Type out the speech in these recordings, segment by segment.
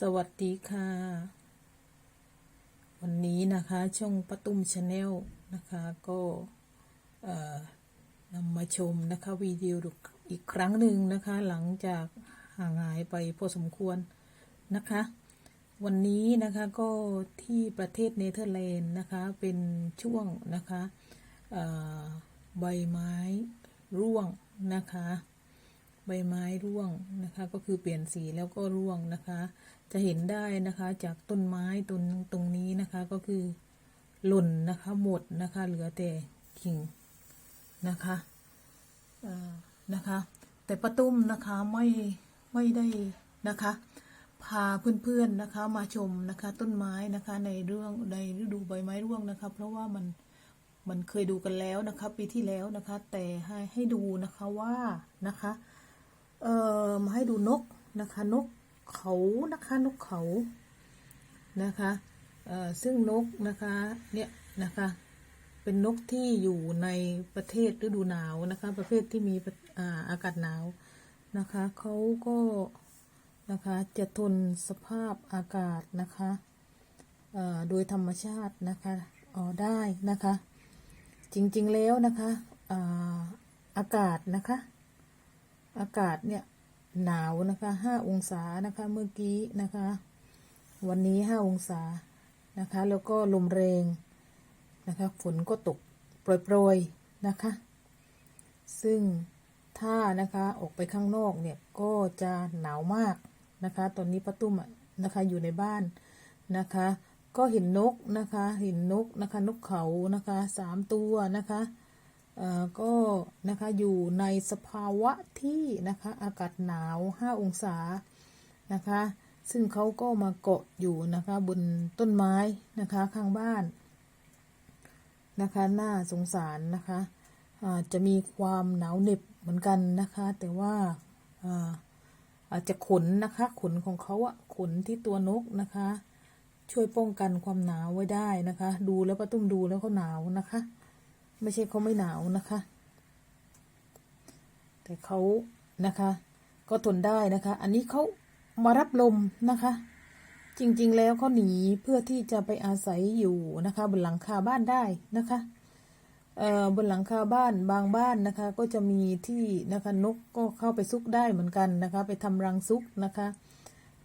สวัสดีค่ะ วันนี้นะคะช่องป้าตุ้มชาแนลนะคะก็นำมาชมนะคะวิดีโออีกครั้งหนึ่งนะคะ หลังจากห่างหายไปพอสมควรนะคะ วันนี้นะคะก็ที่ประเทศเนเธอร์แลนด์นะคะเป็นช่วงนะคะใบไม้ร่วงนะคะ ใบไม้ร่วงนะคะ ก็คือเปลี่ยนสีแล้วก็ร่วงนะคะ จะเห็นได้นะคะจากต้นไม้ต้นตรงนี้นะคะก็คือหล่นนะคะหมดนะคะ เหลือแต่กิ่งนะคะนะคะ แต่ป้าตุ้มนะคะไม่ไม่ได้นะคะ พาเพื่อนๆนะคะมาชมนะคะต้นไม้นะคะในเรื่องในฤดูใบไม้ร่วงนะคะ เพราะว่ามันมันเคยดูกันแล้วนะคะ ปีที่แล้วนะคะ แต่ให้ให้ดูนะคะว่านะคะ เอ่อมาให้ดูนกนะคะ นกเขานะคะนกเขานะคะเอ่อซึ่งนกนะคะเนี่ยนะคะเป็นนกที่อยู่ในประเทศฤดูหนาวนะคะ ประเภทที่มีอ่าอากาศหนาวนะคะเขาก็นะคะจะทนสภาพอากาศนะคะเอ่อโดยธรรมชาตินะคะอ๋อได้นะคะ จริงๆแล้วนะคะอ่าอากาศนะคะ อากาศเนี่ยหนาวนะคะห้าองศานะคะเมื่อกี้นะคะ วันนี้ห้าองศานะคะ แล้วก็ลมแรงนะคะ ฝนก็ตกโปรยๆนะคะ ซึ่งถ้านะคะออกไปข้างนอกเนี่ยก็จะหนาวมากนะคะ ตอนนี้ป้าตุ้มนะคะอยู่ในบ้านนะคะ ก็เห็นนกนะคะ เห็นนกนะคะ นกเขานะคะสามตัวนะคะ ก็นะคะอยู่ในสภาวะที่นะคะอากาศหนาว 5 องศานะคะ ซึ่งเขาก็มาเกาะอยู่นะคะบนต้นไม้นะคะข้างบ้านนะคะน่าสงสารนะคะอาจจะมีความหนาวเหน็บเหมือนกันนะคะ แต่ว่าอ่าอาจจะขนนะคะขนของเขาอะขนที่ตัวนกนะคะ ช่วยป้องกันความหนาวไว้ได้นะคะ ดูแล้วป้าตุ้มดูแล้วเขาหนาวนะคะ ไม่ใช่เขาไม่หนาวนะคะ แต่เขานะคะ ก็ทนได้นะคะ อันนี้เขามารับลมนะคะ จริงๆแล้วเขาหนีเพื่อที่จะไปอาศัยอยู่นะคะ บนหลังคาบ้านได้นะคะเอ่อบนหลังคาบ้านบางบ้านนะคะ ก็จะมีที่นะคะนกก็เข้าไปซุกได้เหมือนกันนะคะ ไปทำรังซุกนะคะ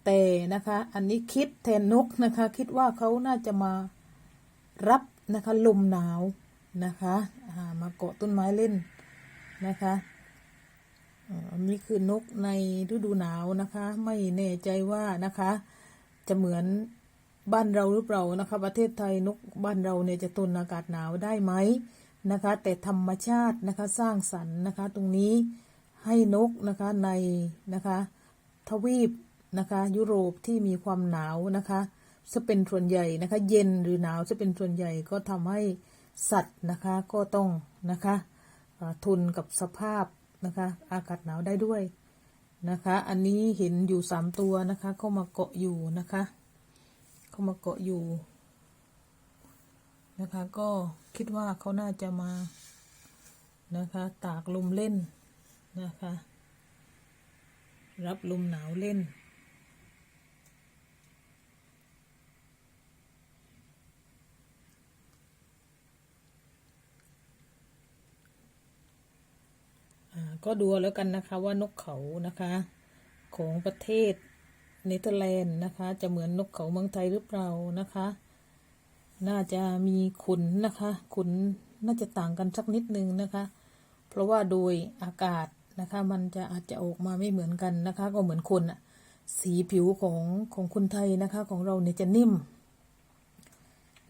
แต่นะคะ อันนี้คิดแทนนกนะคะ คิดว่าเขาน่าจะมารับนะคะลมหนาว นะคะามาเกาะต้นไม้เล่นนะคะอันนี้คือนกในฤดูหนาวนะคะ ไม่แน่ใจว่านะคะ จะเหมือนบ้านเราหรือเปล่านะคะ ประเทศไทยนกบ้านเราเนี่ยจะทนอากาศหนาวได้ไหมนะคะ แต่ธรรมชาตินะคะสร้างสรรค์นะคะ ตรงนี้ให้นกนะคะในนะคะ ทวีปนะคะ ยุโรปที่มีความหนาวนะคะจะเป็นส่วนใหญ่นะคะ เย็นหรือหนาวจะเป็นส่วนใหญ่ก็ทำให้ สัตว์นะคะก็ต้องนะคะทนกับสภาพนะคะอากาศหนาวได้ด้วยนะคะ อันนี้เห็นอยู่สามตัวนะคะเข้ามาเกาะอยู่นะคะเข้ามาเกาะอยู่นะคะก็คิดว่าเขาน่าจะมานะคะตากลมเล่นนะคะ รับลมหนาวเล่น ก็ดูแล้วกันนะคะว่านกเขานะคะ ของประเทศเนเธอร์แลนด์นะคะ จะเหมือนนกเขาเมืองไทยหรือเปล่านะคะ น่าจะมีขนนะคะขนน่าจะต่างกันสักนิดนึงนะคะ เพราะว่าโดยอากาศนะคะ มันจะอาจจะออกมาไม่เหมือนกันนะคะ ก็เหมือนคนอะสีผิวของของคนไทยนะคะ ของเราเนี่ยจะนิ่ม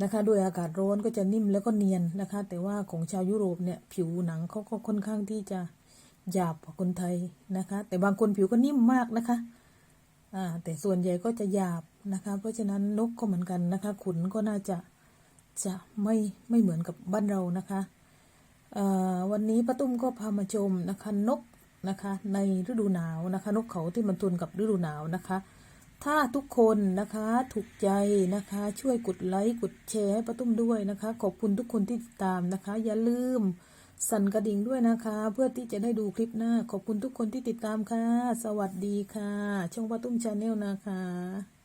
นะคะด้วยอากาศร้อนก็จะนิ่มแล้วก็เนียนนะคะ แต่ว่าของชาวยุโรปเนี่ยผิวหนังเขาก็ค่อนข้างที่จะ หยาบกว่าคนไทยนะคะ แต่บางคนผิวก็นิ่มมากนะคะอ่าแต่ส่วนใหญ่ก็จะหยาบนะคะ เพราะฉะนั้นนกก็เหมือนกันนะคะขนก็น่าจะจะไม่ไม่เหมือนกับบ้านเรานะคะวันนี้ป้าตุ้มก็พามาชมนะคะนกนะคะในฤดูหนาวนะคะ นกเขาที่มันทนกับฤดูหนาวนะคะ ถ้าทุกคนนะคะถูกใจนะคะ ช่วยกดไลค์กดแชร์ให้ป้าตุ้มด้วยนะคะ ขอบคุณทุกคนที่ติดตามนะคะ อย่าลืม สั่นกระดิ่งด้วยนะคะ เพื่อที่จะได้ดูคลิปหน้า ขอบคุณทุกคนที่ติดตามค่ะ สวัสดีค่ะ ช่องป้าตุ้มชาแนลนะคะ